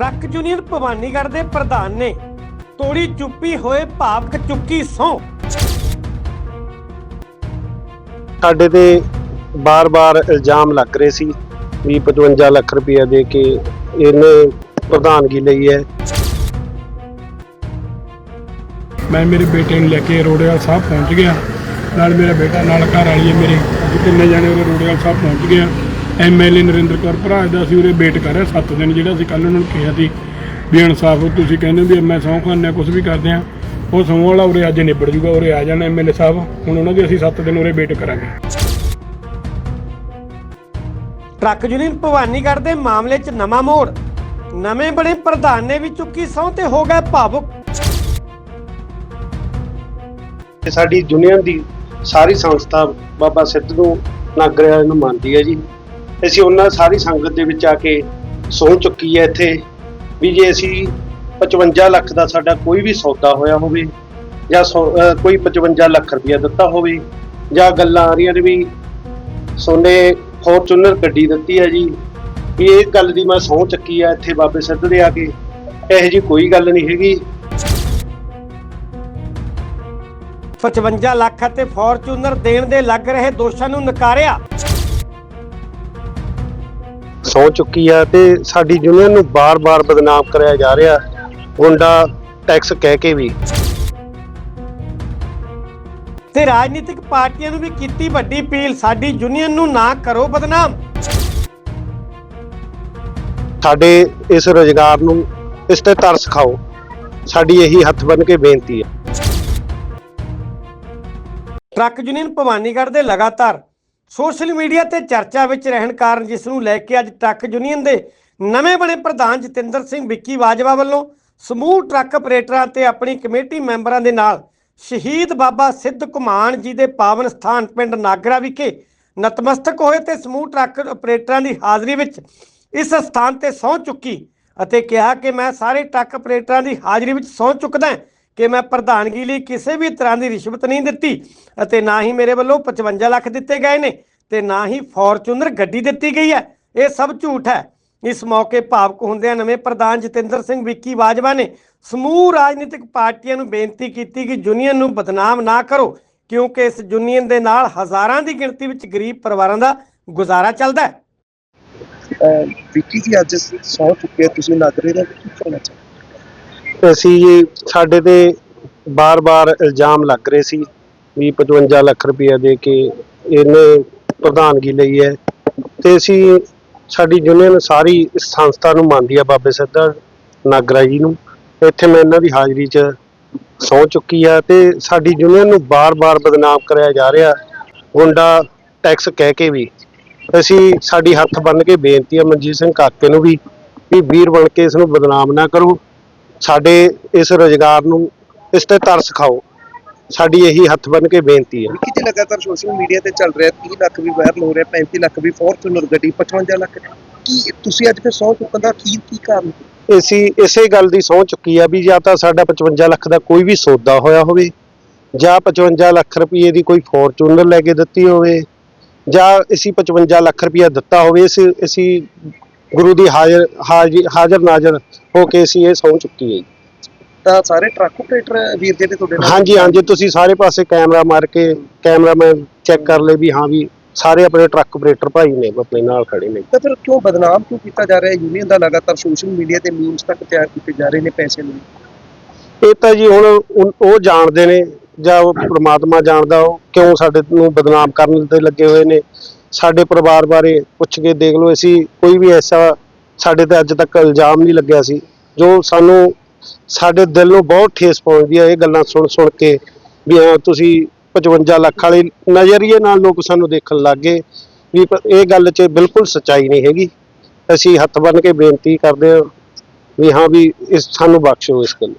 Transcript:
Truck union Bhawanigarh ਦੇ ਪ੍ਰਧਾਨ ਨੇ ਤੋੜੀ ਚੁੱਪੀ ਹੋਏ ਭਾਵਕ ਚੁੱਕੀ ਸਹੁੰ। ਸਾਡੇ ਤੇ ਬਾਰ-ਬਾਰ ਇਲਜ਼ਾਮ ਲੱਗ ਰਹੇ ਸੀ ਵੀ 55 ਲੱਖ ਰੁਪਇਆ ਦੇ ਕੇ ਇਹਨੇ ਪ੍ਰਧਾਨਗੀ ਲਈ ਹੈ। ਮੈਂ ਮੇਰੇ ਬੇਟੇ ਨੂੰ ਲੈ ਕੇ ਰੋੜੇਵਾਲ ਸਾਹਿਬ ਪਹੁੰਚ ਗਿਆ। ਨਾਲ ਮੇਰਾ ਬੇਟਾ ਨਾਲ ਘਰ ਵਾਲੀ ਹੈ ਮੇਰੇ। ਤਿੰਨੇ ਜਾਣੇ ਉਹਦੇ ਰੋੜੇਵਾਲ ਸਾਹਿਬ ਪਹੁੰਚ ਗਏ। ਐਮਐਲਏ ਨਰਿੰਦਰ ਕੌਰ ਭਰਾ ਦਾ ਅਸੀਂ ਉਰੇ ਵੇਟ ਕਰ ਰਹੇ 7 ਦਿਨ ਜਿਹੜਾ ਅਸੀਂ ਕੱਲ ਉਹਨਾਂ ਨੂੰ ਕਿਹਾ ਸੀ ਵੀ ਇਨਸਾਫ ਤੁਸੀਂ ਕਹਿੰਦੇ ਵੀ ਮੈਂ ਸਹੁੰ ਖਾਂਦੇ ਕੁਝ ਵੀ ਕਰਦੇ ਆ ਉਹ ਸਹੁੰ ਵਾਲਾ ਉਰੇ ਅੱਜ ਨਿਬੜ ਜੂਗਾ ਉਰੇ ਆ ਜਾਣਾ ਐਮਐਲਏ ਸਾਹਿਬ ਹੁਣ ਉਹਨਾਂ ਦੀ ਅਸੀਂ 7 ਦਿਨ ਉਰੇ ਵੇਟ ਕਰਾਂਗੇ। ਟਰੱਕ ਯੂਨੀਅਨ ਭਵਾਨੀਗੜ੍ਹ ਦੇ ਮਾਮਲੇ 'ਚ ਨਵਾਂ ਮੋੜ। ਨਵੇਂ ਬਣੇ ਪ੍ਰਧਾਨ ਨੇ ਵੀ ਚੁੱਕੀ ਸਹੁੰ ਤੇ ਹੋ ਗਏ ਭਾਵੁਕ। ਤੇ ਸਾਡੀ ਯੂਨੀਅਨ ਦੀ ਸਾਰੀ ਸੰਸਥਾ ਬਾਬਾ ਸਿੱਧੂ ਨਾਗਰਿਆ ਨੂੰ ਮੰਨਦੀ ਹੈ ਜੀ। ਅਸੀਂ ਉਹਨਾਂ ਸਾਰੀ ਸੰਗਤ ਦੇ ਵਿੱਚ ਆ ਕੇ ਸਹੁੰ ਚੁੱਕੀ ਹੈ ਇੱਥੇ ਵੀ ਜੇ ਅਸੀਂ 55 ਲੱਖ ਦਾ ਸਾਡਾ ਕੋਈ ਵੀ ਸੌਦਾ ਹੋਇਆ ਹੋਵੇ ਜਾਂ ਕੋਈ 55 ਲੱਖ ਰੁਪਇਆ ਦਿੱਤਾ ਹੋਵੇ ਜਾਂ ਗੱਲਾਂ ਆ ਰਹੀਆਂ ਨੇ ਵੀ ਸੋਨੇ ਫੋਰਚੂਨਰ ਗੱਡੀ ਦਿੱਤੀ ਹੈ ਜੀ, ਵੀ ਇਹ ਗੱਲ ਦੀ ਮੈਂ ਸਹੁੰ ਚੱਕੀ ਆ ਇੱਥੇ ਬਾਬੇ ਸਿੱਧ ਦੇ ਆ ਕੇ, ਇਹੋ ਜੀ ਕੋਈ ਗੱਲ ਨਹੀਂ ਹੈਗੀ। 55 ਲੱਖ ਅਤੇ ਫੋਰਚੂਨਰ ਦੇਣ ਦੇ ਲੱਗ ਰਹੇ ਦੋਸ਼ਾਂ ਨੂੰ ਨਕਾਰਿਆ। ਸੌ ਚੁੱਕੀ ਆ ਤੇ ਸਾਡੀ ਯੂਨੀਅਨ ਨੂੰ ਬਾਰ-ਬਾਰ ਬਦਨਾਮ ਕਰਿਆ ਜਾ ਰਿਹਾ। ਗੁੰਡਾ ਟੈਕਸ ਕਹਿ ਕੇ ਵੀ। ਤੇ ਰਾਜਨੀਤਿਕ ਪਾਰਟੀਆਂ ਨੂੰ ਵੀ ਕੀਤੀ ਵੱਡੀ ਅਪੀਲ ਸਾਡੀ ਯੂਨੀਅਨ ਨੂੰ ਨਾ ਕਰੋ ਬਦਨਾਮ। ਸਾਡੇ ਇਸ ਰੋਜ਼ਗਾਰ ਨੂੰ ਇਸ ਤੇ ਤਰਸ ਖਾਓ। ਸਾਡੀ ਇਹੀ ਹੱਥ ਬੰਨ ਕੇ ਬੇਨਤੀ ਹੈ ਟਰੱਕ ਯੂਨੀਅਨ ਭਵਾਨੀਗੜ੍ਹ ਦੇ ਲਗਾਤਾਰ ਸੋਸ਼ਲ ਮੀਡੀਆ ਤੇ ਚਰਚਾ ਵਿੱਚ ਰਹਿਣ ਕਾਰਨ ਜਿਸ ਨੂੰ ਲੈ ਕੇ ਅੱਜ ਟਰੱਕ ਯੂਨੀਅਨ ਦੇ ਨਵੇਂ ਬਣੇ ਪ੍ਰਧਾਨ ਜਤਿੰਦਰ ਸਿੰਘ ਵਿੱਕੀ ਬਾਜਵਾ ਵੱਲੋਂ ਸਮੂਹ ਟਰੱਕ ਆਪਰੇਟਰਾਂ ਤੇ ਆਪਣੀ ਕਮੇਟੀ ਮੈਂਬਰਾਂ ਦੇ ਨਾਲ ਸ਼ਹੀਦ ਬਾਬਾ ਸਿੱਧ ਕੁਮਾਨ ਜੀ ਦੇ ਪਾਵਨ ਸਥਾਨ ਪਿੰਡ ਨਾਗਰਾ ਵਿਖੇ ਨਤਮਸਤਕ ਹੋਏ ਤੇ ਸਮੂਹ ਟਰੱਕ ਆਪਰੇਟਰਾਂ ਦੀ ਹਾਜ਼ਰੀ ਵਿੱਚ ਇਸ ਸਥਾਨ ਤੇ ਸਹੁੰ ਚੁੱਕੀ ਅਤੇ ਕਿਹਾ ਕਿ ਮੈਂ ਸਾਰੇ ਟਰੱਕ ਆਪਰੇਟਰਾਂ ਦੀ ਹਾਜ਼ਰੀ ਵਿੱਚ ਸਹੁੰ ਚੁੱਕਦਾ ਕਿ ਮੈਂ ਪ੍ਰਧਾਨਗੀ ਲਈ ਕਿਸੇ ਵੀ ਤਰ੍ਹਾਂ ਦੀ ਰਿਸ਼ਵਤ ਨਹੀਂ ਦਿੱਤੀ ਅਤੇ ਨਾ ਹੀ ਮੇਰੇ ਵੱਲੋਂ 55 ਲੱਖ ਦਿੱਤੇ ਗਏ ਨੇ ਤੇ ਨਾ ਹੀ ਫੋਰਚੂਨਰ ਗੱਡੀ ਦਿੱਤੀ ਗਈ ਹੈ। ਇਹ ਸਭ ਝੂਠ ਹੈ। ਇਸ ਮੌਕੇ ਭਾਵਕ ਹੁੰਦਿਆਂ ਨਵੇਂ ਪ੍ਰਧਾਨ ਜਤਿੰਦਰ ਸਿੰਘ ਵਿੱਕੀ ਬਾਜਵਾ ਨੇ ਸਮੂਹ ਰਾਜਨੀਤਿਕ ਪਾਰਟੀਆਂ ਨੂੰ ਬੇਨਤੀ ਕੀਤੀ ਕਿ ਯੂਨੀਅਨ ਨੂੰ ਬਦਨਾਮ ਨਾ ਕਰੋ ਕਿਉਂਕਿ ਇਸ ਯੂਨੀਅਨ ਦੇ ਨਾਲ ਹਜ਼ਾਰਾਂ ਦੀ ਗਿਣਤੀ ਵਿੱਚ ਗਰੀਬ ਪਰਿਵਾਰਾਂ ਦਾ ਗੁਜ਼ਾਰਾ ਚੱਲਦਾ ਹੈ। ਵਿੱਕੀ ਜੀ ਅੱਜ ਸੌ ਚੁੱਕੇ ਆ, ਤੁਸੀਂ ਨਾਗਰੇ ਦਾ ਕੀ ਕਹਿਣਾ ਚਾਹੁੰਦੇ ਅਸੀਂ ਜੀ, ਸਾਡੇ ਤੇ ਬਾਰ-ਬਾਰ ਇਲਜ਼ਾਮ ਲੱਗ ਰਹੇ ਸੀ ਵੀ 55 ਲੱਖ ਰੁਪਇਆ ਦੇ ਕੇ ਇਹਨੇ ਪ੍ਰਧਾਨਗੀ ਲਈ ਹੈ। ਤੇ ਅਸੀਂ ਸਾਡੀ ਯੂਨੀਅਨ ਸਾਰੀ ਇਸ ਸੰਸਥਾ ਨੂੰ ਮੰਨਦੀ ਆ ਬਾਬੇ ਸਿੱਧਾ ਨਾਗਰਾ ਜੀ ਨੂੰ। ਇੱਥੇ ਮੈਂ ਇਹਨਾਂ ਦੀ ਹਾਜ਼ਰੀ 'ਚ ਸਹੁੰ ਚੁੱਕੀ ਆ ਤੇ ਸਾਡੀ ਯੂਨੀਅਨ ਨੂੰ ਬਾਰ-ਬਾਰ ਬਦਨਾਮ ਕਰਿਆ ਜਾ ਰਿਹਾ ਗੁੰਡਾ ਟੈਕਸ ਕਹਿ ਕੇ ਵੀ। ਅਸੀਂ ਸਾਡੀ ਹੱਥ ਬੰਨ ਕੇ ਬੇਨਤੀ ਆ ਮਨਜੀਤ ਸਿੰਘ ਕਾਕੇ ਨੂੰ ਵੀ ਵੀ ਵੀਰ ਬਣ ਕੇ ਇਸ ਨੂੰ ਬਦਨਾਮ ਨਾ ਕਰੋ। ਸਾਡੇ ਇਸ ਰੋਜ਼ਗਾਰ ਨੂੰ ਇਸ ਤੇ ਤਰਸ ਖਾਓ। ਸਾਡੀ ਇਹੀ ਹੱਥ ਬੰਨ ਕੇ ਬੇਨਤੀ ਹੈ। ਜੀ ਲਗਾਤਾਰ ਸੋਸ਼ਲ ਮੀਡੀਆ ਤੇ ਚੱਲ ਰਿਹਾ 30 ਲੱਖ ਵੀ ਵਾਇਰਲ ਹੋ ਰਿਹਾ 35 ਲੱਖ ਵੀ ਫੋਰਚੂਨਰ ਗੱਡੀ 55 ਲੱਖ ਕੀ ਤੁਸੀਂ ਅੱਜ ਫਿਰ ਸੌ ਚੁੱਕਣ ਦਾ ਕੀ ਕੀ ਕਾਰਨ? ਅਸੀਂ ਇਸੇ ਗੱਲ ਦੀ ਸਹੁੰ ਚੁੱਕੀ ਆ ਵੀ ਜਾਂ ਤਾਂ ਸਾਡਾ 55 ਲੱਖ ਦਾ ਕੋਈ ਵੀ ਸੌਦਾ ਹੋਇਆ ਹੋਵੇ ਜਾਂ 55 ਲੱਖ ਰੁਪਏ ਦੀ ਕੋਈ ਫੋਰਚੂਨਰ ਲੈ ਕੇ ਦਿੱਤੀ ਹੋਵੇ ਜਾਂ ਅਸੀਂ 55 ਲੱਖ ਰੁਪਇਆ ਦਿੱਤਾ ਹੋਵੇ ਇਸ ਅਸੀਂ ਗੁਰੂ ਦੀ ਹਾਜ਼ਰ ਹਾਜ਼ਰ ਹਾਜ਼ਰ ਨਾਜ਼ਰ ਹੋ ਕੇ ਅਸੀਂ ਇਹ ਸਹੁੰ ਚੁੱਕੀ ਹੈ ਜੀ। ਤਾਂ ਸਾਰੇ ਟਰੱਕ ਆਪਰੇਟਰ ਵੀਰ ਜੀ ਨੇ ਤੁਹਾਡੇ ਨਾਲ ਹਾਂਜੀ ਹਾਂਜੀ ਤੁਸੀਂ ਸਾਰੇ ਪਾਸੇ ਕੈਮਰਾ ਮਾਰ ਕੇ ਕੈਮਰਾਮੈਨ ਚੈੱਕ ਕਰ ਲਏ ਵੀ ਹਾਂ ਵੀ ਸਾਰੇ ਆਪਣੇ ਟਰੱਕ ਆਪਰੇਟਰ ਭਾਈ ਨੇ ਆਪਣੇ ਨਾਲ ਖੜੇ ਨੇ। ਤਾਂ ਫਿਰ ਕਿਉਂ ਬਦਨਾਮ ਕਿਉਂ ਕੀਤਾ ਜਾ ਰਿਹਾ? ਹੈ ਯੂਨੀਅਨ ਦਾ ਲਗਾਤਾਰ ਸੋਸ਼ਲ ਮੀਡੀਆ ਤੇ ਮੀਮਸ ਤੱਕ ਤਿਆਰ ਕੀਤੇ ਜਾ ਰਹੇ ਨੇ ਪੈਸੇ ਲਈ। ਇਹ ਤਾਂ ਜੀ ਹੁਣ ਉਨ- ਉਹ ਜਾਣਦੇ ਨੇ ਜਾਂ ਉਹ ਪ੍ਰਮਾਤਮਾ ਜਾਣਦਾ ਉਹ ਕਿਉਂ ਸਾਡੇ ਨੂੰ ਬਦਨਾਮ ਕਰਨ ਤੇ ਲੱਗੇ ਹੋਏ ਨੇ। ਸਾਡੇ ਪਰਿਵਾਰ ਬਾਰੇ ਪੁੱਛ ਕੇ ਦੇਖ ਲਓ, ਅਸੀਂ ਕੋਈ ਵੀ ਐਸਾ ਸਾਡੇ ਤੇ ਅੱਜ ਤੱਕ ਇਲਜ਼ਾਮ ਨਹੀਂ ਲੱਗਿਆ ਸੀ, ਜੋ ਸਾਨੂੰ ਸਾਡੇ ਦਿਲ ਨੂੰ ਬਹੁਤ ਠੇਸ ਪਹੁੰਚਦੀ ਹੈ ਇਹ ਗੱਲਾਂ ਸੁਣ ਸੁਣ ਕੇ ਵੀ ਹਾਂ, ਤੁਸੀਂ 55 ਲੱਖ ਵਾਲੇ ਨਜ਼ਰੀਏ ਨਾਲ ਲੋਕ ਸਾਨੂੰ ਦੇਖਣ ਲੱਗ ਗਏ ਵੀ ਇਹ ਗੱਲ 'ਚ ਬਿਲਕੁਲ ਸੱਚਾਈ ਨਹੀਂ ਹੈਗੀ। ਅਸੀਂ ਹੱਥ ਬੰਨ ਕੇ ਬੇਨਤੀ ਕਰਦੇ ਹਾਂ ਵੀ ਹਾਂ ਵੀ ਇਸ, ਸਾਨੂੰ ਬਖਸ਼ੋ ਇਸ ਗੱਲ